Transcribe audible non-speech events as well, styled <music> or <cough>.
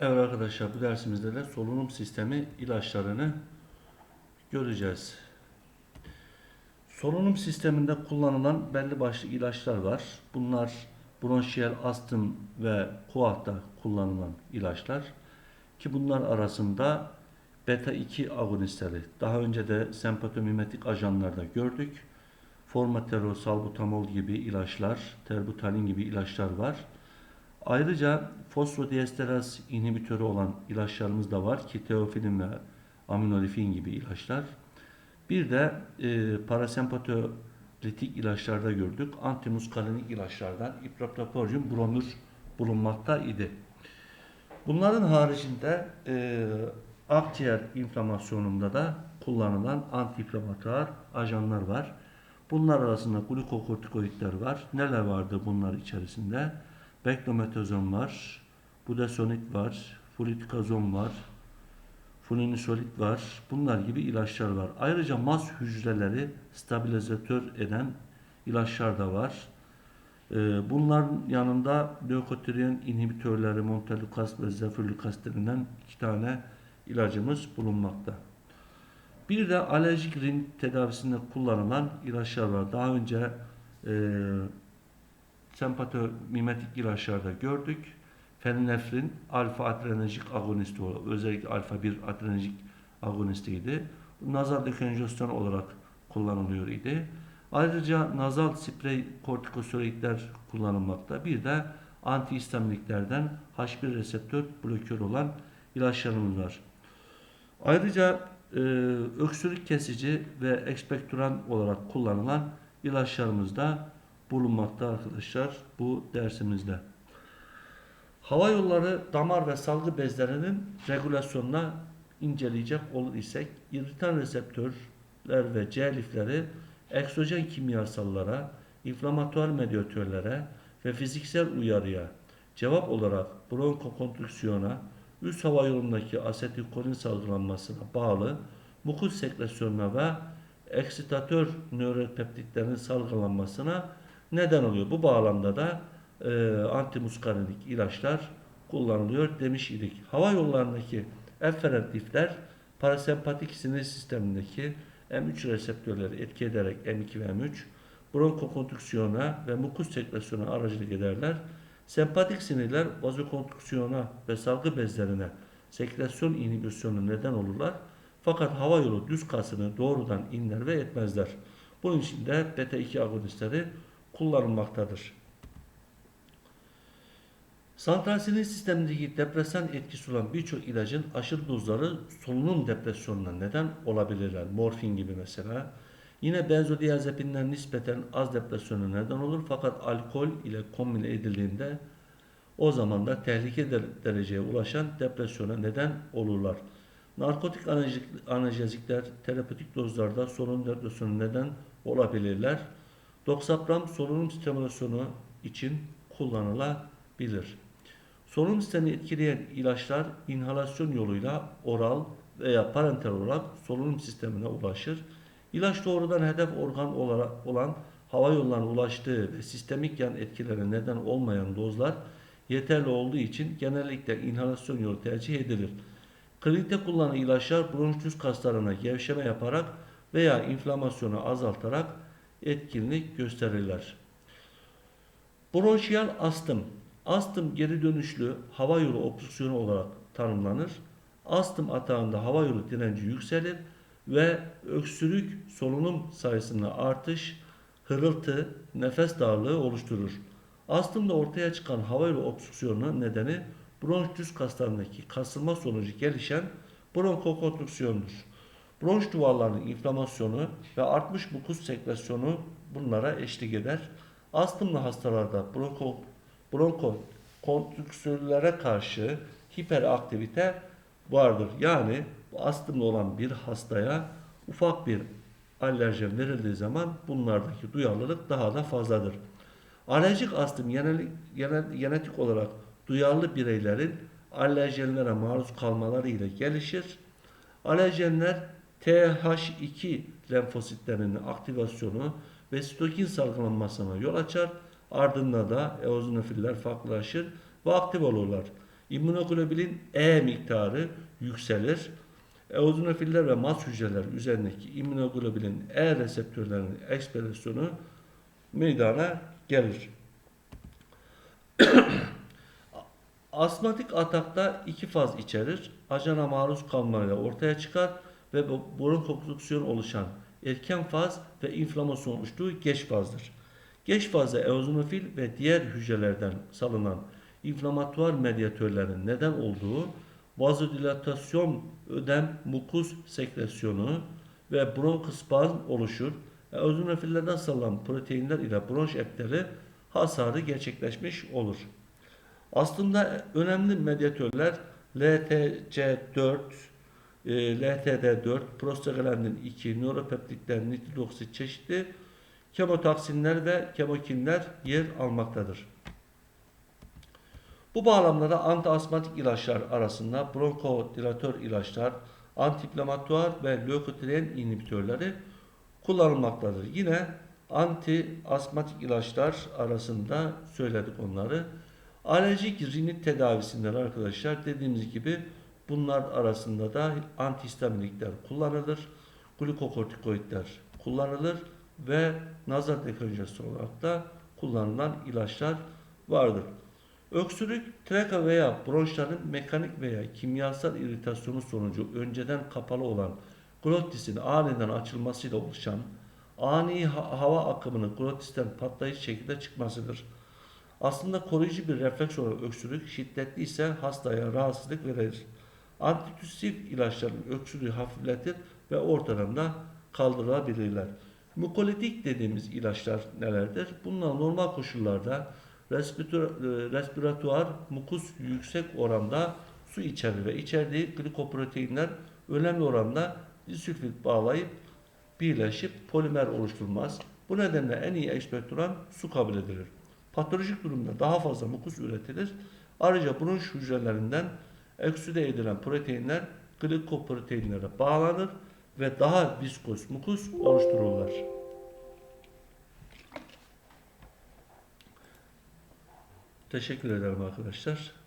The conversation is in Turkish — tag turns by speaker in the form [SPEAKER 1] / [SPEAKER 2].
[SPEAKER 1] Evet arkadaşlar bu dersimizde de solunum sistemi ilaçlarını göreceğiz. Solunum sisteminde kullanılan belli başlı ilaçlar var. Bunlar bronşiyel astım ve koahta kullanılan ilaçlar. Ki bunlar arasında beta 2 agonistleri daha önce de sempatomimetik ajanlarda gördük. Formoterol, salbutamol gibi ilaçlar, terbutalin gibi ilaçlar var. Ayrıca fosfodiesteraz inhibitörü olan ilaçlarımız da var ki teofilin ve aminolifin gibi ilaçlar. Bir de e, parasempatolitik ilaçlarda gördük. Antimuskalinik ilaçlardan ipratropium bromür bulunmakta idi. Bunların haricinde e, akciğer inflamasyonunda da kullanılan antiinflamatuar ajanlar var. Bunlar arasında glukokortikoidler var. Neler vardı bunlar içerisinde? Beklometazon var, budesonid var, flutikazon var, flunisolit var. Bunlar gibi ilaçlar var. Ayrıca maz hücreleri stabilizatör eden ilaçlar da var. Ee, Bunların yanında lökotriyen inhibitörleri montelukast ve zefirlukast denilen iki tane ilacımız bulunmakta. Bir de alerjik rin tedavisinde kullanılan ilaçlar var. Daha önce e, sempatomimetik ilaçlarda gördük. Fenilefrin alfa adrenerjik agonisti olarak, özellikle alfa 1 adrenerjik agonistiydi. Nazal dekonjesyon olarak kullanılıyor idi. Ayrıca nazal sprey kortikosteroidler kullanılmakta. Bir de antihistaminiklerden H1 reseptör blokör olan ilaçlarımız var. Ayrıca e, öksürük kesici ve ekspektoran olarak kullanılan ilaçlarımız da bulunmakta arkadaşlar bu dersimizde. Hava yolları damar ve salgı bezlerinin regülasyonuna inceleyecek olur isek irritan reseptörler ve C lifleri eksojen kimyasallara, inflamatuar medyatörlere ve fiziksel uyarıya cevap olarak bronkokonstrüksiyona, üst hava yolundaki asetilkolin salgılanmasına bağlı mukus sekresyonuna ve eksitatör nöropeptitlerin salgılanmasına neden oluyor. Bu bağlamda da e, antimuskarinik ilaçlar kullanılıyor demiş idik. Hava yollarındaki efferent lifler parasempatik sinir sistemindeki M3 reseptörleri etki ederek M2 ve M3 bronkokonstrüksiyona ve mukus sekresyona aracılık ederler. Sempatik sinirler vazokonstrüksiyona ve salgı bezlerine sekresyon inhibisyonu neden olurlar. Fakat hava yolu düz kasını doğrudan inler ve etmezler. Bunun için de beta 2 agonistleri kullanılmaktadır. Santral sinir sistemindeki depresan etkisi olan birçok ilacın aşırı dozları solunum depresyonuna neden olabilirler. Morfin gibi mesela. Yine benzodiazepinler nispeten az depresyona neden olur fakat alkol ile kombine edildiğinde o zaman da tehlike dereceye ulaşan depresyona neden olurlar. Narkotik analjezikler terapötik dozlarda solunum depresyonu neden olabilirler. Doksapram solunum stimülasyonu için kullanılabilir. Solunum sistemini etkileyen ilaçlar inhalasyon yoluyla oral veya parenteral olarak solunum sistemine ulaşır. İlaç doğrudan hedef organ olarak olan hava yollarına ulaştığı ve sistemik yan etkilere neden olmayan dozlar yeterli olduğu için genellikle inhalasyon yolu tercih edilir. Klinikte kullanılan ilaçlar bronşüs kaslarına gevşeme yaparak veya inflamasyonu azaltarak etkinlik gösterirler. Bronşiyal astım. Astım geri dönüşlü hava yolu obstrüksiyonu olarak tanımlanır. Astım atağında hava yolu direnci yükselir ve öksürük solunum sayısında artış, hırıltı, nefes darlığı oluşturur. Astımda ortaya çıkan hava yolu obstrüksiyonu nedeni bronş düz kaslarındaki kasılma sonucu gelişen bronkokonstrüksiyondur. Bronş duvarlarının inflamasyonu ve artmış mukus sekresyonu bunlara eşlik eder. Astımlı hastalarda bronko, bronkokonstrüksiyonlara karşı hiperaktivite vardır. Yani astımlı olan bir hastaya ufak bir alerjen verildiği zaman bunlardaki duyarlılık daha da fazladır. Alerjik astım genetik olarak duyarlı bireylerin alerjenlere maruz kalmaları ile gelişir. Alerjenler TH2 lenfositlerinin aktivasyonu ve sitokin salgılanmasına yol açar. Ardından da eozinofiller farklılaşır ve aktif olurlar. İmmünoglobulin E miktarı yükselir. Eozinofiller ve mast hücreler üzerindeki immünoglobulin E reseptörlerinin ekspresyonu meydana gelir. <coughs> Asmatik atakta iki faz içerir. Ajana maruz kalmayla ortaya çıkar ve bu bronkobstrüksiyon oluşan erken faz ve inflamasyon oluştuğu geç fazdır. Geç fazda eozinofil ve diğer hücrelerden salınan inflamatuar medyatörlerin neden olduğu vazodilatasyon, ödem, mukus sekresyonu ve bronkospazm oluşur. Eozinofillerden salınan proteinler ile bronş epiteli hasarı gerçekleşmiş olur. Aslında önemli medyatörler LTC4, e, LTD4, prostaglandin 2, nöropeptitler, nitrodoksit çeşitli kemotoksinler ve kemokinler yer almaktadır. Bu bağlamda antiasmatik ilaçlar arasında bronkodilatör ilaçlar, antiinflamatuar ve lökotriyen inhibitörleri kullanılmaktadır. Yine antiasmatik ilaçlar arasında söyledik onları. Alerjik rinit tedavisinden arkadaşlar dediğimiz gibi bunlar arasında da antihistaminikler kullanılır. Glikokortikoidler kullanılır ve nazar dekonjesyon olarak da kullanılan ilaçlar vardır. Öksürük, traka veya bronşların mekanik veya kimyasal iritasyonu sonucu önceden kapalı olan glottisin aniden açılmasıyla oluşan ani ha- hava akımının glottisten patlayıcı şekilde çıkmasıdır. Aslında koruyucu bir refleks olarak öksürük şiddetli ise hastaya rahatsızlık verir. Antitüsif ilaçların öksürüğü hafifletir ve ortadan da kaldırılabilirler. Mukolitik dediğimiz ilaçlar nelerdir? Bunlar normal koşullarda e, respiratuar mukus yüksek oranda su içerir ve içerdiği glikoproteinler önemli oranda disülfit bağlayıp birleşip polimer oluşturmaz. Bu nedenle en iyi ekspektoran su kabul edilir. Patolojik durumda daha fazla mukus üretilir. Ayrıca bronş hücrelerinden eksüde edilen proteinler glikoproteinlere bağlanır ve daha viskos mukus oluştururlar. Teşekkür ederim arkadaşlar.